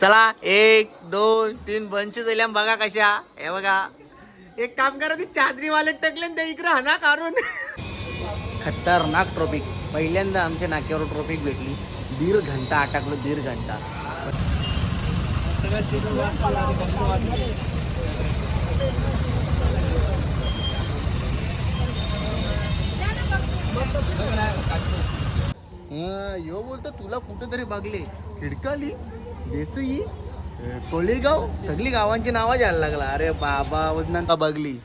चला एक दोन तीन बंच झाल्या बघा कशा. हे बघा. एक काम करा ती चादरी वाले टकले ते इकडे हा ना काढून. खतरनाक ट्रॉफिक पहिल्यांदा आमच्या नाक्यावर ट्रॉफिक भेटली. दीड घंटा अटकलो दीड घंटा. यो बोलतो तुला कुठेतरी बघले. खिडकाली देसई कोळेगाव सगळी गावांची नावं घ्यायला लागला. अरे बाबा वदनांता बघली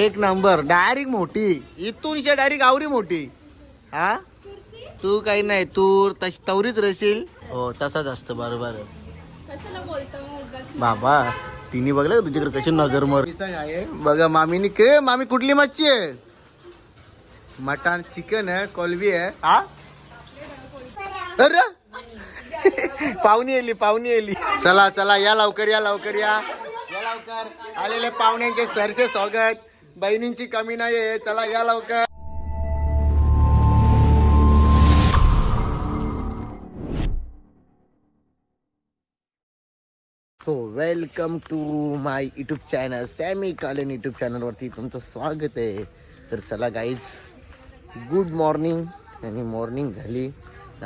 एक नंबर डायरेक्ट मोठी. इथूनशा डायरेक्ट आवरी मोठी. हा? तू काही नाही तू तशी तवरीच रशील? हो तसाच असतं बरोबर. बाबा तिने बघलं का तुझ्याकडे कशी नजर मर बघा मामीनी के मामी कुठली मच्छी आहे? मटण चिकन आहे कोलबी आहे. हा? अरे! पाहुणी आली पाहुणी आली. चला चला या लवकर या लवकर या. या लवकर. आलेले पाहुण्यांचे सरसे स्वागत. बहिणींची कमी नाही आहे चला या लवकर. So welcome to my YouTube channel Sammy Kalan YouTube चॅनलवरती तुमचं स्वागत आहे. तर चला गाईज गुड मॉर्निंग आणि मॉर्निंग झाली.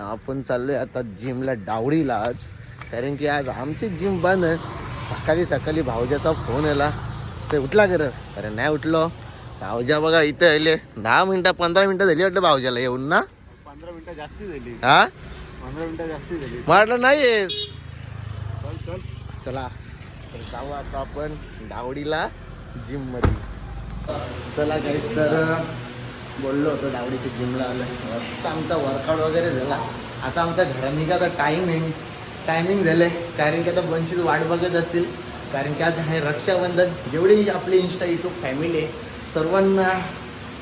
आपण चाललो आहे आता जिमला डावडीला आज कारण की आज आमची जिम बंद. आहे सकाळी सकाळी भावजाचा फोन आला. ते उठला खरं. अरे नाही उठलो. भावजा बघा इथं आले. दहा मिनटं पंधरा मिनटं झाली वाटलं भावजाला येऊन ना? पंधरा मिनिटं जास्ती झाली. हा? पंधरा मिनिटं जास्ती झाली. म्हटलं नाही येस चल चल. चला. तर जाऊ आता आपण डावडीला जिममध्ये. चला काहीच तर बोललो होतो डावडीच्या जिमला आलं. मस्त आमचा वर्कआउट वगैरे झाला. आता आमचा घरा निघाचा टायमिंग टायमिंग झालंय. कारण की आता बंशीच वाट बघत असतील. कारण की आज आहे रक्षाबंधन. जेवढी आपली इन्स्टा यूट्यूब फॅमिली आहे सर्वांना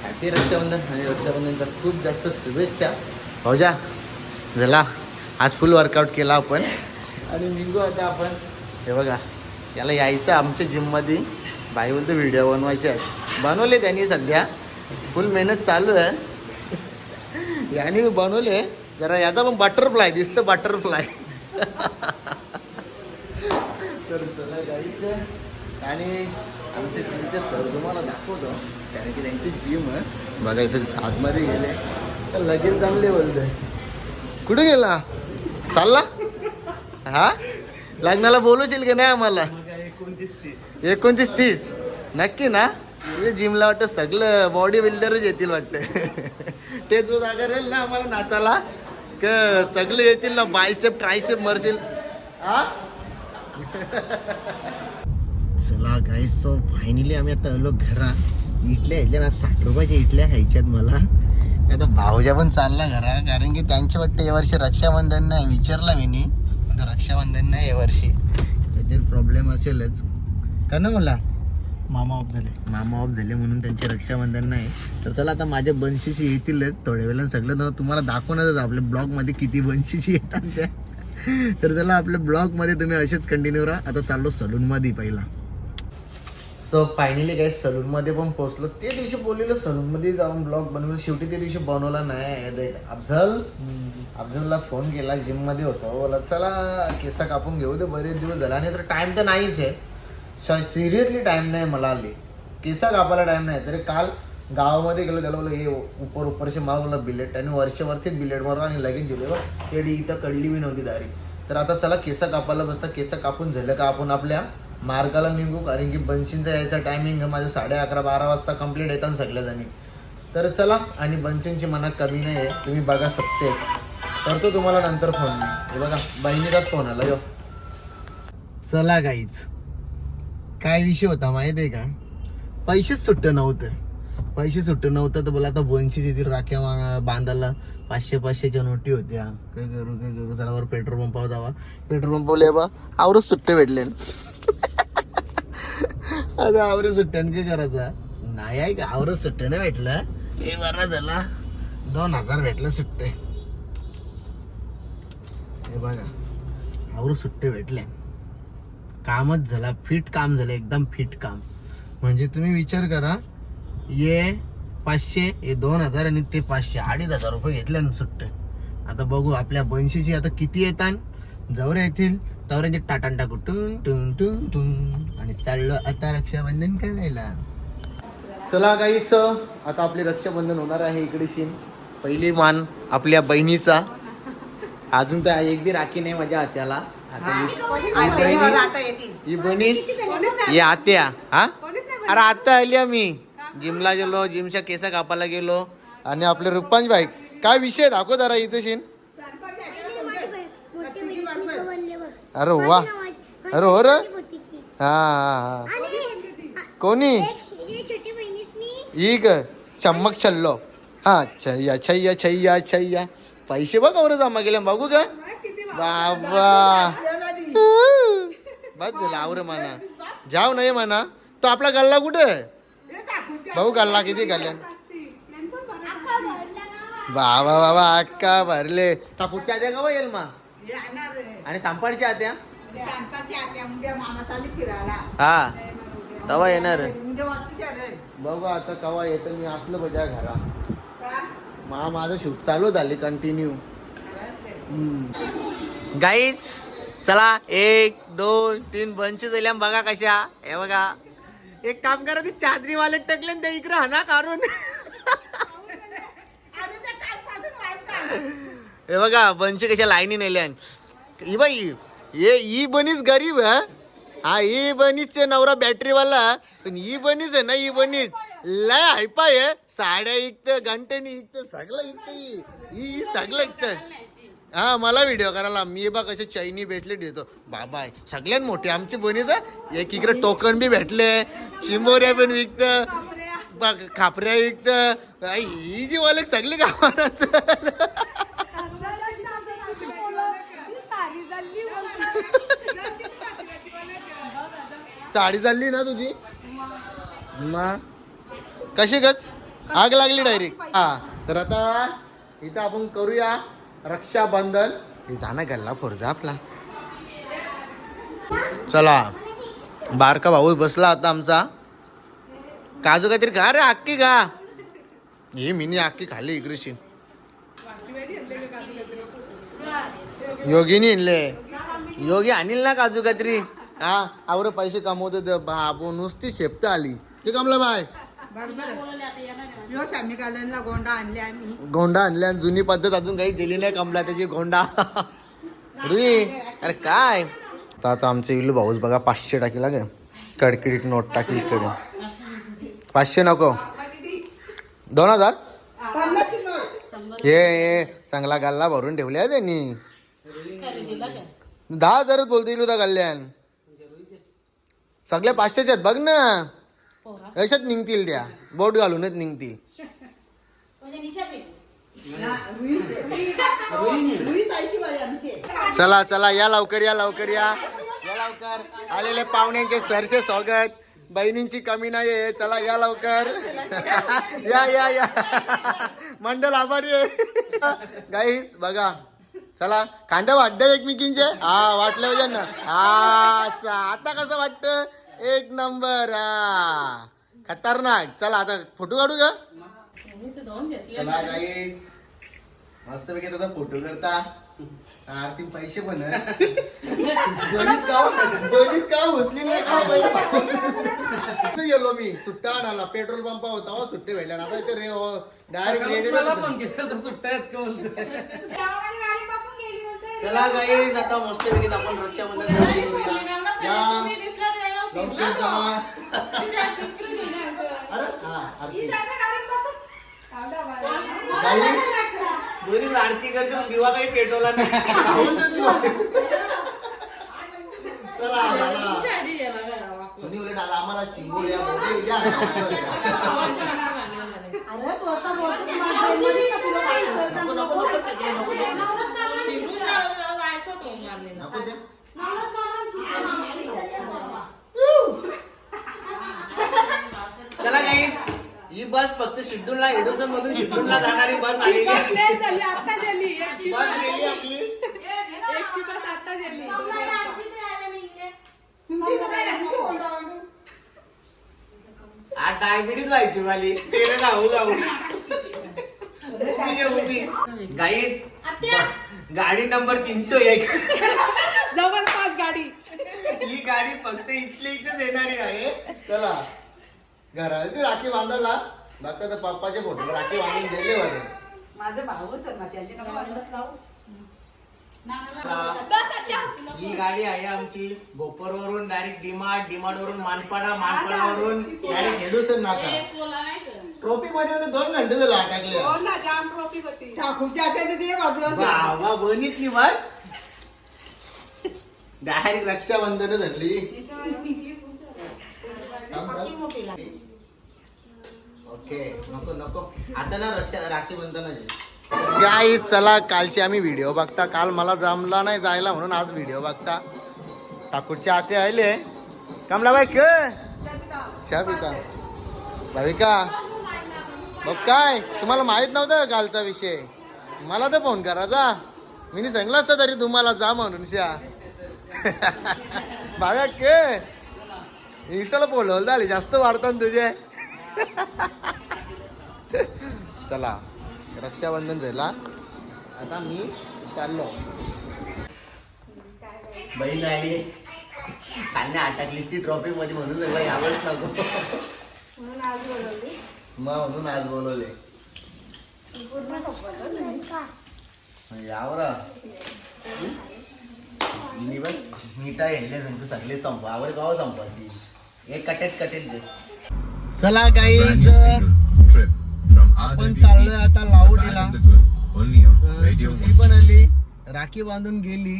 हॅपी रक्षाबंधन आणि रक्षाबंधनच्या खूप जास्त शुभेच्छा. हो जा झाला. आज फुल वर्कआउट केला आपण. आणि निघू आता आपण. हे बघा याला यायचं आमच्या जिममध्ये बाई बोलतो व्हिडिओ बनवायचे आहेत. बनवले त्यांनी सध्या. फुल मेहनत चालू आहे. याने मी बनवले. जरा याचा पण बटरफ्लाय दिसतं बटरफ्लाय तर चला जायचं. आणि आमच्या जिमचे सर तुम्हाला दाखवतो. कारण की त्यांची जिम आहे. बघा इथं आतमध्ये गेले. तर लगेच जमले बोलतोय. कुठे गेला? चालला? हा? लग्नाला बोलवशील की नाही आम्हाला? एकोणतीस तीस. एकोणतीस तीस. नक्की ना? जिमला वाटतं सगळं बॉडी बिल्डरच येतील वाटतं. तेच जागा राहील ना आम्हाला नाचायला. क सगळे येतील ना बायसेप ट्रायसेप मरतील. हा चला गाईस सो फायनली आम्ही आता आलो घरा. इटल्या इथल्या ना साठ रुपयाच्या इटल्या खायच्यात मला. आता भाऊजा पण चालला घरा कारण की त्यांचे वाटतं यावर्षी रक्षाबंधन नाही विचारला मी नी आता रक्षाबंधन नाही यावर्षी काहीतरी प्रॉब्लेम असेलच. का ना मला मामा ऑफ झाले. मामा ऑफ झाले म्हणून त्यांचे रक्षाबंधन नाही. तर चला आता माझ्या बनशीची येतीलच थोड्या वेळेला सगळं. तर तुम्हाला दाखवणारच आपल्या ब्लॉगमध्ये किती बनशीची येतात त्या. तर चला आपल्या ब्लॉगमध्ये तुम्ही असेच कंटिन्यू राहा. आता चाललो सलूनमध्ये पहिला. सो फायनली काय सलूनमध्ये पण पोहोचलो. ते दिवशी बोललेलं सलूनमध्ये जाऊन ब्लॉग बनवलं शेवटी ते दिवशी बनवला नाही. देख, अफझल अफझलला फोन केला जिममध्ये होतो. बोला चला केसा कापून घेऊ दे बरेच दिवस झाला. आणि तर टाइम तर नाहीच आहे. सिरियसली टाईम नाही मला आली केसा कापायला टाईम नाही. तरी काल गावामध्ये गेलो त्याला बोललो हे उपर उपरशी मला बोलला बिलेट आणि वर्षभरतीच बिलेट मारला आणि लगेच गेलो. तेडी इथं कळली बी नव्हती दारी. तर आता चला केसा कापायला बसता केसा कापून झालं का? आपण आपल्या मार्गाला निघू कारण की बनशींचा यायचा टायमिंग आहे. माझं साडे अकरा बारा वाजता कंप्लीट येतात सगळ्याजणी तर चला आणि बन्शींची मनात कमी नाही आहे. तुम्ही बघा सकते करतो तुम्हाला नंतर फोन मी. हे बघा बहिणीचाच फोन आला यो. चला गाईच काय विषय होता माहिती आहे का? पैसेच सुट्ट नव्हतं. पैसे सुट्ट नव्हतं तर बोला आता बोनशी तिथे राख्या बांधायला पाचशे पाचशेच्या नोटी होत्या. काय करू काय करू? चला बरं पेट्रोल पंपावर जावा. पेट्रोल पंपावर बा आवरच सुट्टे भेटले. आता आवरे सुट्ट्यान काय करायचा? नाही आहे का आवरच सुट्टे नाही भेटलं. हे बरं झाला. दोन हजार भेटलं सुट्टे. हे बघा आवरच सुट्टे भेटले. कामच झाला फिट काम झालं एकदम फिट काम. म्हणजे तुम्ही विचार करा ये पाचशे हे दोन हजार आणि ते पाचशे. अडीच हजार रुपये घेतले ना सुट्टे. आता बघू आपल्या बनशीची आता किती येतात जवळ येतील. तवऱ्यांचे टाटान टाकू टुंग टुंग टुंग टुंग आणि चाललो आता रक्षाबंधन करायला. चला काहीच आता आपले रक्षाबंधन होणार आहे इकडे सीन पहिली मान आपल्या बहिणीचा. अजून तर एक बी राखी नाही माझ्या हात्याला ही- ही. आत्या हा? अरे आता आली मी. जिमला गेलो जिमच्या केसा कापायला गेलो आणि आपले रुपांश भाई. काय विषय दाखव जरा इथं सीन अरे वा. अरे हो रे. हा हा हा. कोणी? ही ग चम्मक छल्लो. हा छय्या छय्या छय्या छय्या पैसे बघ बरं जमा केले बघू का बाबा. बस झालं आवर म्हणा जाऊ नाही म्हणा तो आपला गल्ला कुठे भाऊ गल्ला किती गल्ल्यान बाबा बाबा अक्का भरले. टापूटच्या आत्या का येईल मा? आणि सांपाडच्या आत्या? हा तवा येणार बघू आता कवा येतं. मी असलं बजा घरा मा माझं शूट चालू झाले कंटिन्यू गाईच चला एक दोन तीन बंच झाल्या बघा कशा. हे बघा. एक काम करा ती चादरी वाले टकले ते इकडे हना काढून. हे बघा बंच कशा लाईनी नेल्या ही बाई ये ई बनीच गरीब हा? हा ई बनीच नवरा बॅटरीवाला पण ई बनीच आहे ना ई बनीच लय हायपाय साड्या इकत घंटेनी इकत सगळं इकत ई सगळं इकत. हा मला व्हिडिओ करायला. मी बा कसे चैनी ब्रेसलेट देतो. बाबा आहे सगळ्यात मोठे. आमची बनीच आहे. एक इकडे टोकन बी भेटले. चिंबोऱ्या पण विकत. बघ खापऱ्या विकत. ही जी वाले सगळे गावात साडी चालली ना तुझी? मग कशी गच? आग लागली डायरेक्ट हा तर आता इथं आपण करूया. रक्षाबंधन. हे जाणं गल्ला फोरजा आपला. चला. बारका भाऊ बसला आता आमचा. काजू काहीतरी खा रे अक्की खा. हे मिनी अक्की खाल्ली इकडेशी योगीनी आणले. योगी आणील ना काजू काहीतरी. हा आवर पैसे कमवतो ते बाबू नुसती शेपत आली. ते कमला बाय. यो गोंडा आणले आम्ही. गोंडा आणल्या आणि जुनी पद्धत अजून काही गेली नाही कमला त्याची गोंडा रुई अरे काय? आता आता आमचे इल्लू भाऊच बघा पाचशे टाकीला गे कडकिडीत नोट टाकी इकडे पाचशे नको. दोन हजार? हे चांगला गल्ला भरून ठेवल्या त्यांनी. दहा हजारच बोलतो इलू त्या गल्ल्यान. सगळ्या पाचशेचे आहेत बघ ना. अशाच निघतील त्या. बोट घालूनच निघतील. आमची चला चला या लवकर या लवकर या. या लवकर. आलेले पाहुण्यांचे सरसे स्वागत. बहिणींची कमी नाही आहे चला या लवकर. या या या. मंडल आभारी आहे. गाईस बघा. चला कांदा वाटतं एकमेकींचे? हा वाटलं पाहिजे ना. हा. आता कसं वाटतं? एक नंबर हा. खतरनाक. चला आता फोटो काढू का? चला गाईस मस्त पैकी आता फोटो करता. आरती पैसे पण. दोन्हीच नाही का पहिला गेलो मी? सुट्टा आणाला पेट्रोल पंपा होता. हो सुट्टे भेटल्या आता इथे रे डायरेक्ट रेडी चला गाईज आता मस्त पैकी आपण रक्षाबंधन. या. लवकर चला अरे हा आरती आरती करतो पण दिवा काही पेटवला नाही. राहून दे दिवा. चला उलट आता आम्हाला चिंबोऱ्या मोठे द्या. नको, नको, नको, नको, नको. नको दे. चला गाईस ही बस फक्त शिड्डूलला एडोसन मधून शिड्डूलला जाणारी बस आलेली आहे. आता गेली एकची बस गेली आपली. एकची बस आता गेली. आ डायबिटीज व्हायची वाली तेरे आहे, उभी. गाईस गाडी नंबर तीनशे एक. जवळपास गाडी. ही गाडी फक्त इथल्या इथेच येणारी आहे. चला. घरात ती राखी बांधायला. बघता तर पप्पाच्या फोटो राखी बांधून गेले बरं माझं भाऊच आहे ना त्याचे नका म्हणत जाऊ बस आता हसू नको. ही गाडी आहे आमची भोपर वरून डायरेक्ट डिमार्ट डिमार्ट वरून मानपाडा मानपाडावरून डायरेक्ट हेडूसर नाका. ट्रॉफी मध्ये होते दोन घंटे झाले अटकले ना जाम ट्रॉफी होती. ठाकूरच्या हातात ते बाजूला बाबा बनितली बघ. डायरेक्ट रक्षाबंधन झाली. ओके नको नको. आता ना रक्षा राखी बंधनाची गाई चला कालची आम्ही व्हिडिओ बघता. काल मला जमला नाही जायला म्हणून आज व्हिडिओ बघता. ठाकूरचे आते आले कमलाबाई क? चहा पिता. भाविका मग काय? तुम्हाला माहीत नव्हतं का कालचा विषय? मला तर फोन करायचा मी सांगला असता तरी तुम्हाला जा म्हणून शा भाव्या के? इंस्टाला बोलवलं झाली जास्त वाढतात तुझे. चला रक्षाबंधन झाला. आता मी चाललो. बहीण आली कालने अटकली ती ट्रॉफी मध्ये म्हणून झालं यावंच नको. मग म्हणून आज बोलवले. यावर. निवड मीठा येले सांगतो सगळे संपवा आवर गाव संपवायची. एक कटेट कटेट जे चला गाईज आपण चाललोय आता लावडीला सुट्टी पण आली राखी बांधून गेली.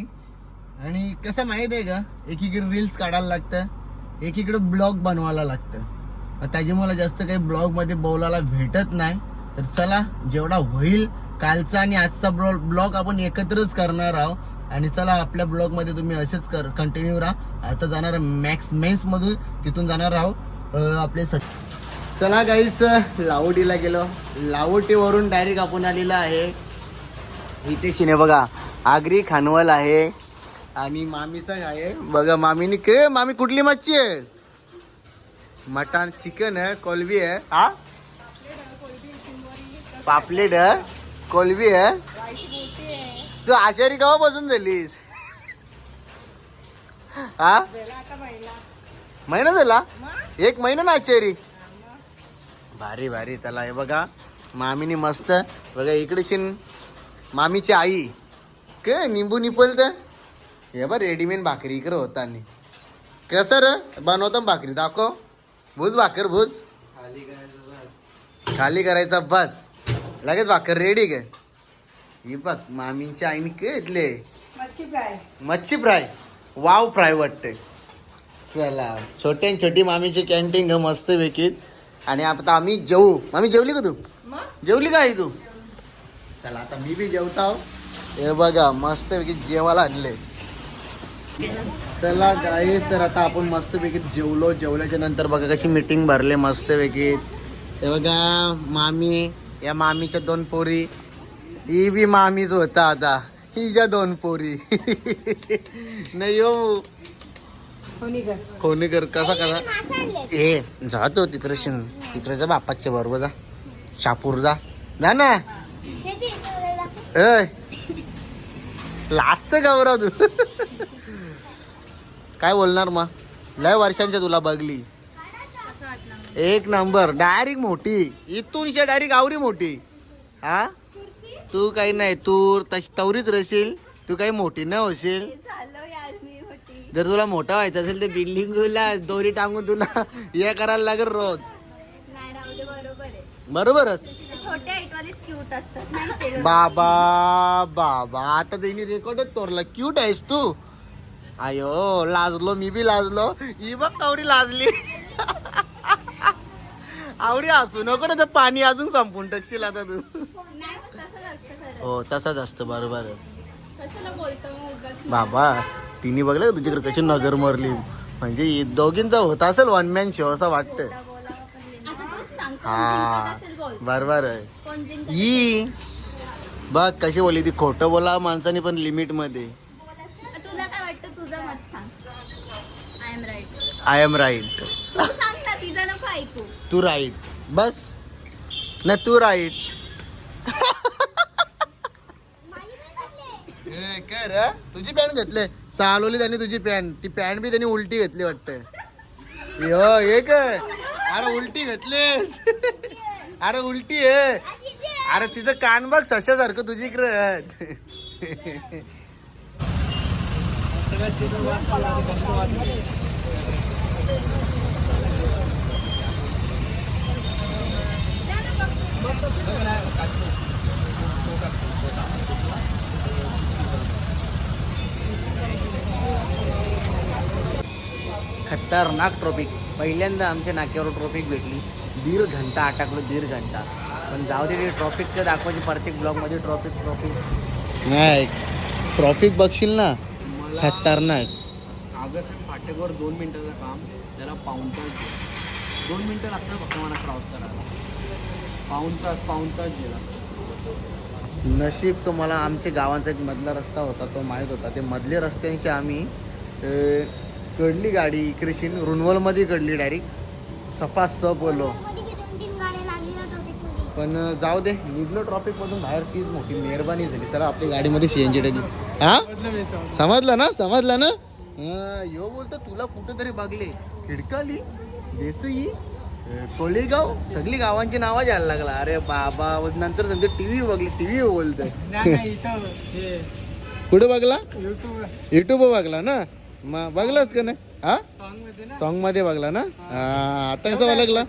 आणि कसं माहीत आहे का एकीकडे रील्स काढायला लागतं एकीकडे ब्लॉग बनवायला लागतं. त्याच्यामुळे जास्त काही ब्लॉगमध्ये बोलायला भेटत नाही. तर चला जेवढा होईल कालचा आणि आजचा ब्लॉग ब्लॉग आपण एकत्रच करणार आहोत. आणि चला आपल्या ब्लॉगमध्ये तुम्ही असेच कर कंटिन्यू राहा. आता जाणार मॅक्स मेन्स मधून तिथून जाणार आहोत. आपले स चला गाईस लावटीला गेलो. लावटीवरून डायरेक्ट आपण आलेला आहे. इथे शिने बघा आगरी खानवल आहे. आणि मामीचा आहे. बघा मामीनी के मामी कुठली मच्छी आहे? मटण चिकन आहे कोलबी आहे. हा? पापलेट आहे कोलबी आहे. तू आचारी केव्हापासून झालीस? हा? महिना. झाला? एक महिना ना आचारी भारी भारी. त्याला हे बघा मामीनी मस्त बघा इकडे शिन मामीची आई. काय निंबू निपल तर हे बघ रेडीमेड भाकरी इकडे होता कसं रे? बनवतो भाकरी दाखव. भूज भाकर भूज. खाली करायचा बस. लगेच भाकर रेडी काय ही बघ मामीच्या आईने काय इथले मच्छी फ्राय. मच्छी फ्राय. वाव फ्राय वाटते चला छोट्या छोटी मामीची कॅन्टीन ग मस्त पैकी. आणि आता आम्ही जेवू. मामी जेवली का तू? जेवली का आई तू? चला आता मी बी जेवता हे बघा मस्त पैकी जेवायला आणले. चला गाईस तर आता आपण मस्त पैकी जेवलो. जेवल्याच्या नंतर बघा कशी मीटिंग भरले मस्त पैकी हे बघा मामी या मामीच्या दोन पोरी. ही बी मामीच होता आता. हिच्या दोन पोरी. नाही हो. कोणीकर कसा कसा? ए जातो तिकडे शिन तिकडे जा बापाच्या बरोबर जा. शापूर जा. जा ना. ए लास्ट गौरव तू? काय बोलणार मग? लय वर्षांच्या तुला बघली. एक नंबर डायरेक्ट मोठी. इथून डायरेक्ट आवरी मोठी. हा? तू काही नाही तू तशी तवरीच रशील तू काही मोठी नाही होशील. जर तुला मोठा व्हायचं असेल तर बिल्डिंगला दोरी टांगून तुला हे करायला लागेल रोज. बरोबरच? बाबा बाबा आता त्यांनी रेकॉर्डच तोरला क्यूट आहेस तू. आयो लाजलो मी बी लाजलो. ही बघ कवरी लाजली. आवडी हसू नको ना तर पाणी अजून संपून टाकशील आता तू. हो तसाच असतं बरोबर बाबा. तिने बघलं का तुझ्याकडे कशी नजर मारली? म्हणजे दोघींचा होता असेल वन मॅन शो असं वाटतं हा जिंकत असेल बोल. बरोबर आहे. जिंकत ई बघ कशी बोलली ती खोटं बोला माणसाने पण लिमिटमध्ये असेल? तुला काय वाटतं? तुझं मत सांग. I am right I am right Tu right बस. ना तू राईट तुझी पॅन्ट घेतले. चालवली त्यांनी तुझी पॅन्ट ती पॅन्ट बी त्यांनी उलटी घेतली वाटतं यो हे काय? अरे उलटी घेतलीस. अरे उलटी आहे अरे तिचं कान बघ सशासारखं तुझी खतरनाक ट्रॉफिक पहिल्यांदा आमच्या नाक्यावर ट्रॉफिक भेटली. दीड घंटा अटकलो दीड घंटा. पण जाऊ दे ट्रॉफिक तर दाखवायची प्रत्येक ब्लॉकमध्ये ट्रॉफिक ट्रॉफिक नाही ट्रॉफिक बघशील ना. खतरनाक. ऑगस्ट फाटेवर दोन मिनिटाचं काम त्याला पाऊन तास दोन मिनिटं लागतात फक्त मला क्रॉस करायला. पाऊन तास पाऊन तास गेला नशीब तो मला आमच्या गावाचा एक मधला रस्ता होता तो माहीत होता. ते मधले रस्त्यांशी आम्ही कडली गाडी इकडे शिन रुनवलमध्ये कडली डायरेक्ट सपास स बोललो पण जाऊ दे निघलो ट्रॉफिक मधून बाहेर. तीच मोठी मेहरबानी झाली. चला आपली गाडीमध्ये सीएनजी टाकली हा? समजलं ना? समजलं ना? यो बोलतो तुला कुठं तरी बघले. खिडकाली देसई कोळेगाव सगळी गावांची नावं घ्यायला लागला. अरे बाबा नंतर सांगतो टीव्ही बघली. टीव्ही बोलतोय. कुठे बघला? युट्यूब बघला ना? मग बघलास का नाही? हा? सॉन्गमध्ये बघला ना? आता कसं बघला?